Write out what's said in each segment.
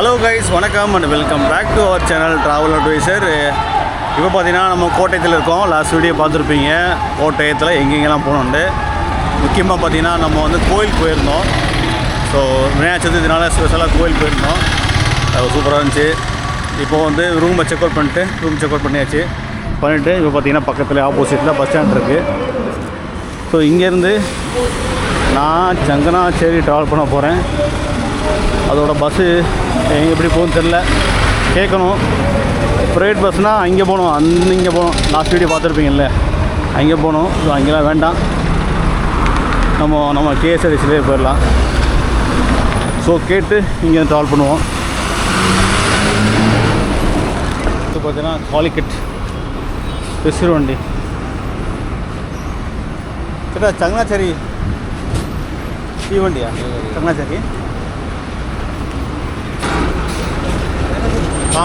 Hello guys வணக்கம் and welcome back to our channel travel advisor இப்போ பார்த்தீங்கன்னா நம்ம கோட்டயத்தில் இருக்கோம். லாஸ்ட் வீடியோ பார்த்துருப்பீங்க. கோட்டயத்தில் எங்கெங்கெல்லாம் போனோண்டு முக்கியமாக பார்த்தீங்கன்னா நம்ம வந்து கோயில் போயிருந்தோம். ஸோ விநாயகர் சதுர்த்தினால ஸ்பெஷலாக கோயில் போயிருந்தோம். அது சூப்பராக இருந்துச்சு. இப்போ வந்து ரூமை செக் அவுட் பண்ணிட்டு ரூம் செக் அவுட் பண்ணியாச்சு. பண்ணிவிட்டு இப்போ பார்த்தீங்கன்னா பக்கத்தில் ஆப்போசிட்டில் பஸ் ஸ்டாண்ட் இருக்குது ஸோ இங்கேருந்து நான் சங்கனாச்சேரி ட்ராவல் பண்ண போகிறேன் அதோட பஸ்ஸு எப்படி போகுதுன்னு தெரில கேட்கணும். ப்ரைவேட் பஸ்னால் அங்கே போகணும். அந்த இங்கே போகணும். லாஸ்ட் வீடியோ பார்த்துருப்பீங்கல்ல. அங்கே போகணும். ஸோ அங்கெல்லாம் வேண்டாம். நம்ம நம்ம கேஎஸ்ஆர்டிசிலே போயிடலாம். ஸோ கேட்டு இங்கே ட்ராவல் பண்ணுவோம். இப்போ பார்த்தீங்கன்னா காலிக்கட் விசிறுவண்டி கிட்ட சங்கனாச்சேரி. தீவண்டியா சங்கனாச்சேரி. ஆ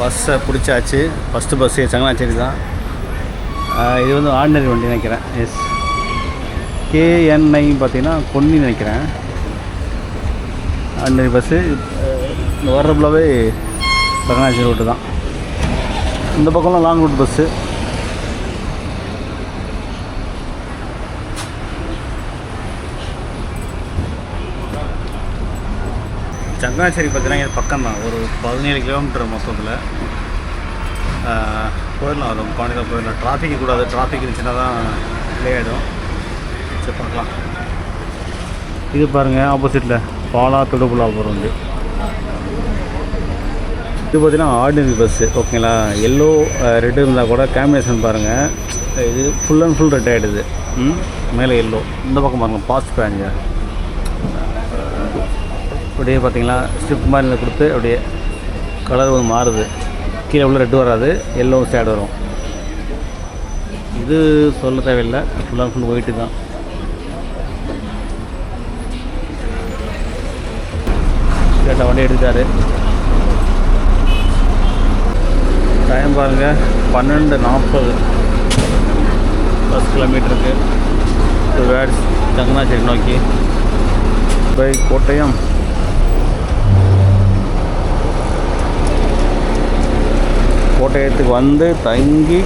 பஸ்ஸை பிடிச்சாச்சு. ஃபஸ்ட்டு பஸ் சங்கலாச்சேரி தான். இது வந்து ஆர்டினரி வண்டி நினைக்கிறேன். எஸ் கேஎன்ஐ பார்த்தீங்கன்னா கொன்னி நினைக்கிறேன். ஆர்டினரி பஸ்ஸு இந்த வர்றப்பலவே சங்கலாச்சேரி ரோட்டு தான். இந்த பக்கம்லாம் லாங் ரூட் பஸ்ஸு சங்காச்சேரி பார்த்தீங்கன்னா இது பக்கம் தான் ஒரு பதினேழு கிலோமீட்டர் மொத்தத்தில். போயிடலாம். அது பாண்டியில் போயிடலாம். டிராஃபிக் கூடாது டிராஃபிக் இருந்துச்சுன்னா தான் டிலே ஆகிடும் சரி பார்க்கலாம். இது பாருங்கள் ஆப்போசிட்டில் பாலா தொடுபுலா போகிற வந்து இது பார்த்தீங்கன்னா ஆர்டினரி பஸ்ஸு ஓகேங்களா எல்லோ ரெட் இருந்தால் கூட காம்பினேஷன் பாருங்கள் இது ஃபுல் அண்ட் ஃபுல் ரெட் ஆகிடுது ம் மேலே எல்லோ இந்த பக்கம் பாருங்கள் பாஸ்ட் பேஞ்சு அப்படியே பார்த்தீங்களா ஸ்ட்ரிப் மாதிரி கொடுத்து அப்படியே கலர் வந்து மாறுது. கீழே உள்ள ரெட்டு வராது எல்லோ ஷேட் வரும். இது சொல்ல தேவையில்லை. ஃபுல் அண்ட் ஃபுல் ஒயிட்டு தான். கேட்ட வண்டி எடுத்துட்டாரு. டைம் பாருங்கள் பன்னெண்டு நாற்பது. பஸ் கிலோமீட்டருக்கு வேட்ஸ் ஜங்கனாசே நோக்கி. பை கோட்டயம். கோட்டயத்துக்கு வந்து தங்கி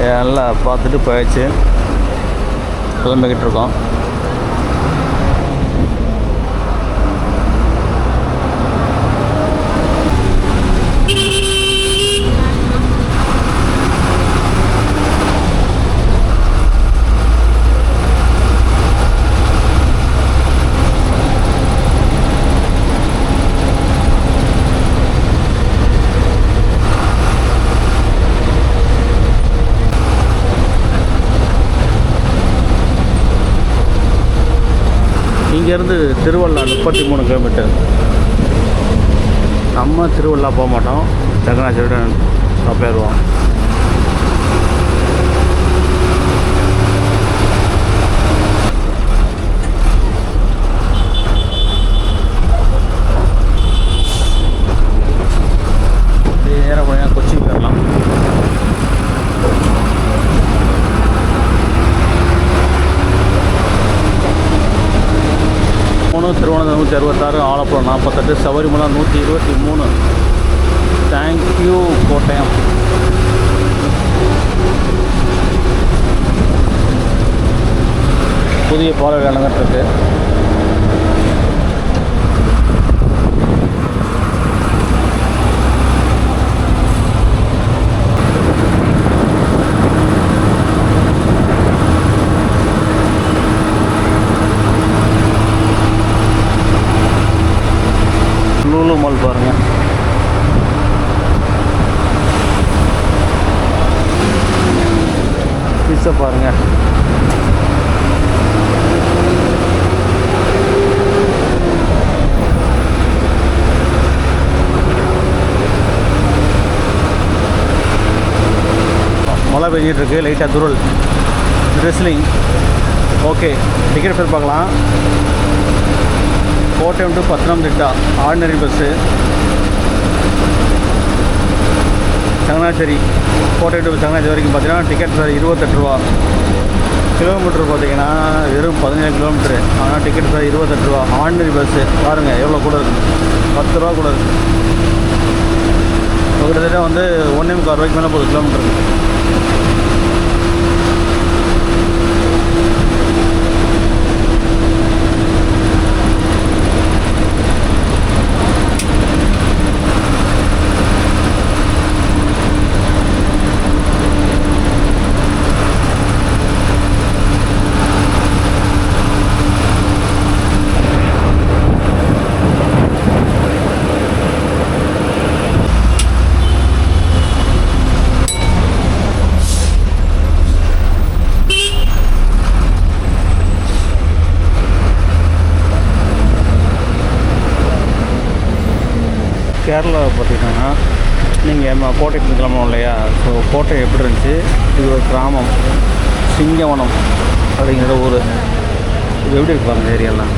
நல்லா பார்த்துட்டு போயாச்சு. கிளம்பிக்கிட்டு இருக்கோம். இங்கேருந்து திருவள்ளா முப்பத்தி மூணு கிலோமீட்டர் நம்ம திருவள்ளா போக மாட்டோம். சங்கனாச்சேரியுடன் போயிடுவோம் நேராக போனால் கொச்சி போயிடலாம் மூணு நூற்றி அறுபத்தாறு ஆலப்புழம் நாற்பத்தெட்டு சபரிமலை நூற்றி இருபத்தி மூணு. Thank you Kottayam. புதிய பாலை நடந்துட்டுருக்கு லூலு மால் பாருங்க பிஸ்ஸை பாருங்க மழை பெஞ்சிட்டு இருக்கு லைட்டாக துருள். ட்ரெஸ்லிங் ஓகே டிக்கெட் ஃபேர் பார்க்கலாம். Kottayam to Pathanamthitta ordinary bus Changanassery கோட்டை டு சங்கனாச்சேரி வரைக்கும் பார்த்தீங்கன்னா டிக்கெட் சார் இருபத்தெட்டு ரூபா. கிலோமீட்டர் பார்த்தீங்கன்னா வெறும் பதினேழு கிலோமீட்டரு ஆனால் டிக்கெட் சார் இருபத்தெட்டு ரூபா. ஆர்டினரி பஸ்ஸு பாருங்கள் எவ்வளோ கூட இருக்குது பத்து ரூபா கூட இருக்குது கிட்டத்தட்ட வந்து ஒன்றே முக்கால் ரூபாய்க்கு மேலே போகுது கிலோமீட்டருக்கு Thank you. கேரளாவை பார்த்தீங்கன்னா நீங்கள் கோட்டைக்கு கிளம்பணும் இல்லையா? ஸோ கோட்டை எப்படி இருந்துச்சு? இது ஒரு கிராமம். சிங்கவனம் அப்படிங்கிற ஊர். இது எப்படி இருக்கு அந்த ஏரியாலாம்?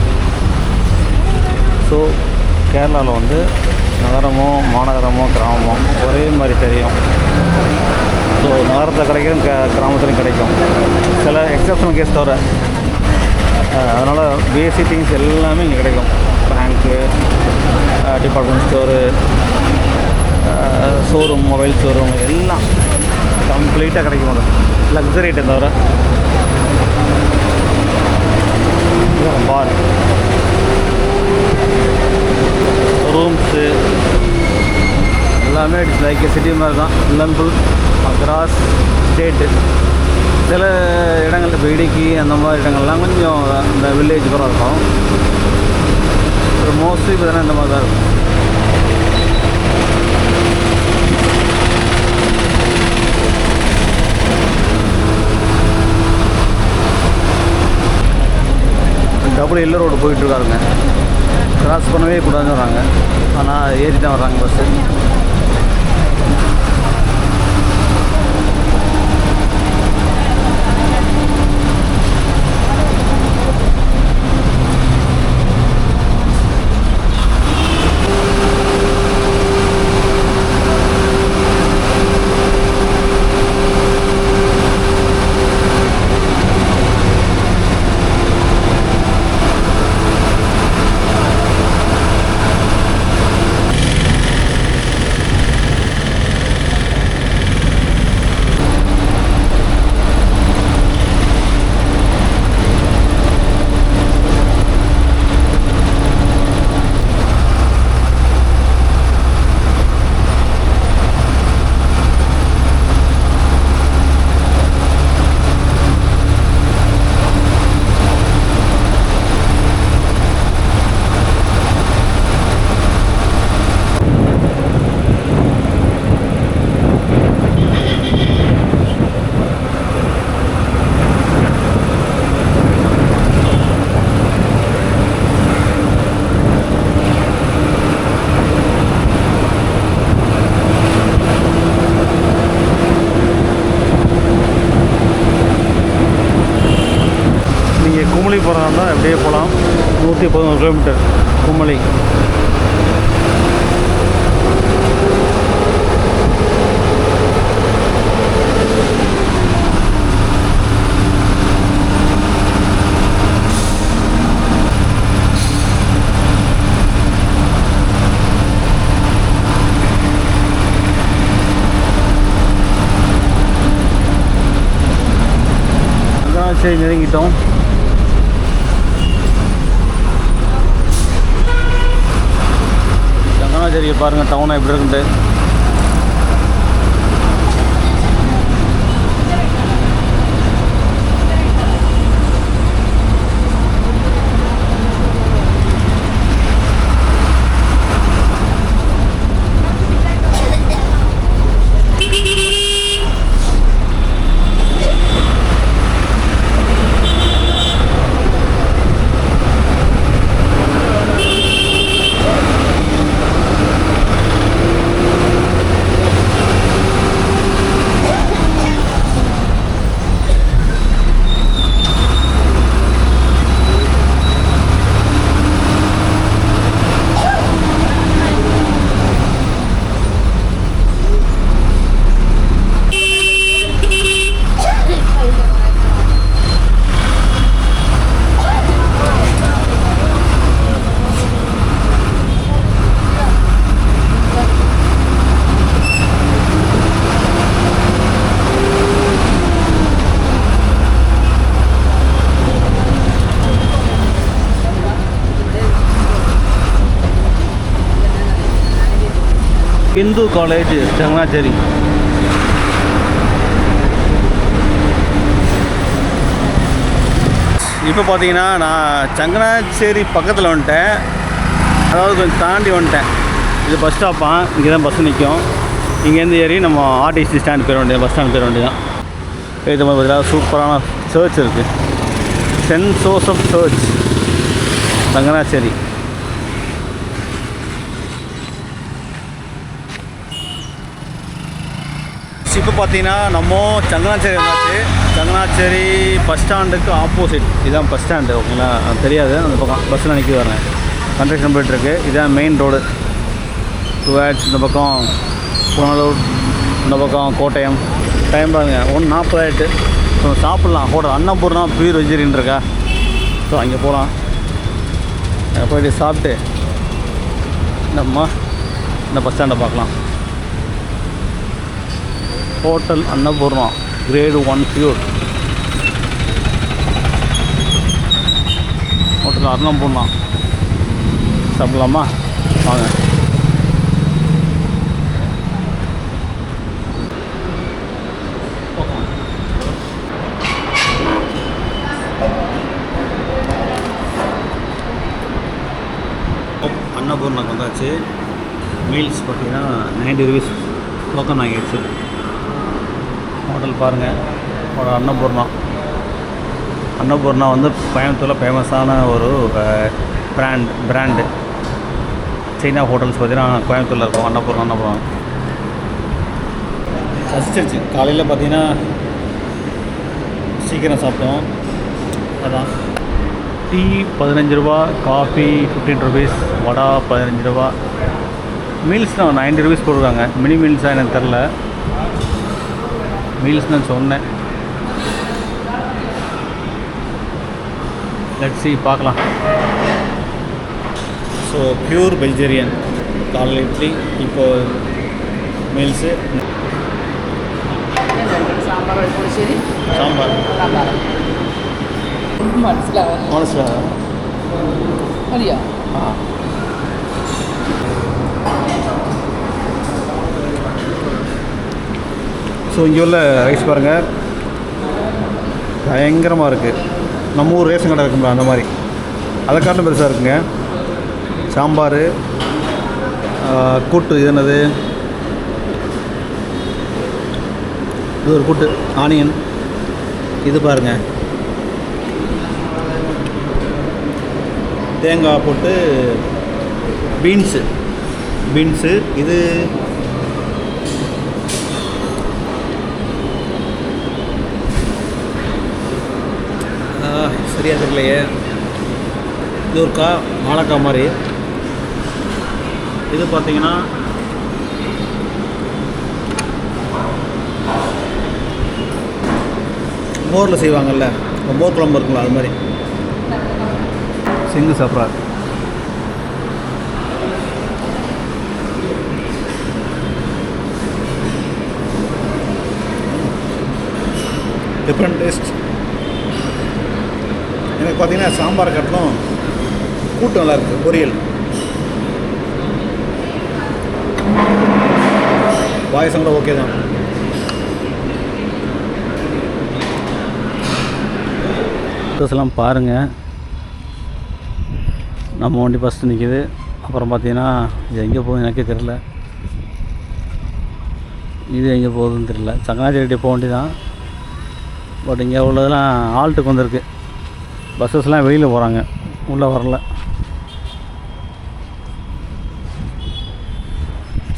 ஸோ கேரளாவில் வந்து நகரமோ மாநகரமோ கிராமமோ ஒரே மாதிரி தெரியும். ஸோ நகரத்தில் கிடைக்கும் க கிராமத்துலையும் கிடைக்கும். சில எக்ஸப்ஷனல் கேஸ் தவிர. அதனால் பேசிக் திங்ஸ் எல்லாமே இங்கே கிடைக்கும். Bank department store showroom mobile showroom எல்லாம் கம்ப்ளீட்டாக கிடைக்கும் அது லக்ஸரி ஐட்டம் தவிர. பார். ரூம்ஸு எல்லாமே இட்ஸ் லைக் சிட்டி மாதிரி தான். எல்லாமே ஃபுல் அக்ராஸ் ஸ்டேட்டு சில இடங்களில் இப்போ இடுக்கி அந்த மாதிரி இடங்கள்லாம் கொஞ்சம் இந்த வில்லேஜ் கூட இருக்கும். மோஸ்ட்லி பார்த்தீங்கன்னா இந்த மாதிரி தான் இருக்கும். டபுள் எல்லோ ரோடு போயிட்டுருக்காருங்க கிராஸ் பண்ணவே கூடாதுன்னு வராங்க ஆனால் ஏறி தான் வர்றாங்க பஸ்ஸு நீங்கள் குமளி போகிறதா இருந்தால் அப்படியே போகலாம் நூற்றி பதினோரு கிலோமீட்டர் கும்மலை சரி நெருங்கிட்டோம். ரங்கநாச்சேரியை பாருங்கள் டவுனாக எப்படி இருக்குன்ட்டு. இந்து காலேஜ் சங்கனாச்சேரி இப்போ பார்த்தீங்கன்னா நான் சங்கனாச்சேரி பக்கத்தில் வந்துட்டேன். அதாவது கொஞ்சம் தாண்டி வந்துட்டேன். இது பஸ் ஸ்டாப்பா இங்கே தான் பஸ் நிற்கும் இங்கேருந்து ஏறி நம்ம ஆர்டிசி ஸ்டாண்ட் போயிட வேண்டியது பஸ் ஸ்டாண்ட் போயிட வேண்டியதான் இது மாதிரி பார்த்தீங்கன்னா சூப்பரான சர்ச் இருக்குது சென்ட் ஜோசப் சர்ச் சங்கனாச்சேரி இப்போ பார்த்தீங்கன்னா நம்ம சங்கனாச்சேரி வந்தாச்சு சங்கனாச்சேரி பஸ் ஸ்டாண்டுக்கு ஆப்போசிட் இதுதான் பஸ் ஸ்டாண்டு ஓகேங்களா? அது தெரியாது. அந்த பக்கம் பஸ்ஸில் நிற்கி வரேன் கன்ஸ்ட்ரக்ஷன் போயிட்டுருக்கு இதுதான் மெயின் ரோடு டுவேட்ஸ் இந்த பக்கம் புனலூர் இந்த பக்கம் கோட்டயம். டைம் பாருங்க. ஒன்று நாற்பதாயிட்டு ஸோ சாப்பிட்லாம். ஹோட்டல் அன்னபூர்ணா பியூர் வெஜிடேரியன் இருக்கா? ஸோ அங்கே போகலாம் அங்கே போயிட்டு சாப்பிட்டு நம்ம இந்த பஸ் ஸ்டாண்டை பார்க்கலாம். Hotel Annapoorna grade one pure hotel Annapoorna. சாப்பிடலாமா? வாங்க. அன்னபூர்ணாக்கு வந்தாச்சு. மீல்ஸ் பார்த்தீங்கன்னா நைன்டி ருபீஸ் டோக்கன் வாங்கிடுச்சு ஹோட்டல் பாருங்கள் ஒரு அன்னபூர்ணா. அன்னபூர்ணா வந்து கோயம்புத்தூரில் ஃபேமஸான ஒரு பிராண்ட் பிராண்டு சைனா ஹோட்டல்ஸ் பார்த்தீங்கன்னா கோயம்புத்தூரில் இருக்கும். அன்னபூர்ணா அன்னபூர்ணா. கசிச்சிருச்சு காலையில் பார்த்தீங்கன்னா சீக்கிரம் சாப்பிட்டோம். அதான். டீ பதினஞ்சு ரூபா காஃபி ஃபிஃப்டீன் ருபீஸ் வடா பதினஞ்சு ரூபா. மீல்ஸ் தான் நைன்டி ருபீஸ் போட்டிருக்காங்க. மினி மீல்ஸாக எனக்கு தெரில. मील्स ना सुन लट्सि पाकल सो प्यूर् बेलजेरियन काल इटी इील्स मनसा मनसा हाँ ஸோ இங்கே உள்ள ரைஸ் பாருங்கள் பயங்கரமாக இருக்குது நம்ம ஊர் ரேஷன் கடை இருக்குங்களா அந்த மாதிரி. அதை காட்டிலும் பெருசாக இருக்குங்க. சாம்பார் கூட்டு இது என்னது? இது ஒரு கூட்டு ஆனியன். இது பாருங்க. தேங்காய் போட்டு பீன்ஸு பீன்ஸு இது ஆ, தெரியலையே இது ஒரு கா வாழைக்காய் மாதிரி. இது பார்த்தீங்கன்னா மோரில் செய்வாங்கல்ல. மோர் குழம்பு இருக்குங்களா அது மாதிரி. சிங்கு சாப்பிட்றா. டிஃப்ரெண்ட் டேஸ்ட் பார்த்தீங்கன்னா சாம்பார் கட்டலும் கூட்டம் நல்லா இருக்குது பொரியல். பாயசம் கூட ஓகே தான். எல்லாம் பாருங்கள் நம்ம வண்டி ஃபஸ்ட்டு நிற்கிது அப்புறம் பார்த்தீங்கன்னா இது எங்கே போகுது எனக்கே தெரில இது எங்கே போகுதுன்னு தெரில சங்கனாச்சேரி போக வேண்டி தான் பட் இங்கே உள்ளதெல்லாம் ஆல்ட்டுக்கு வந்திருக்கு. பஸ்ஸஸ்லாம் வெளியில் போகிறாங்க உள்ளே வரல.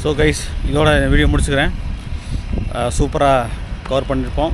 ஸோ கைஸ் இதோட வீடியோ முடிச்சுக்கிறேன். சூப்பராக கவர் பண்ணியிருப்போம்.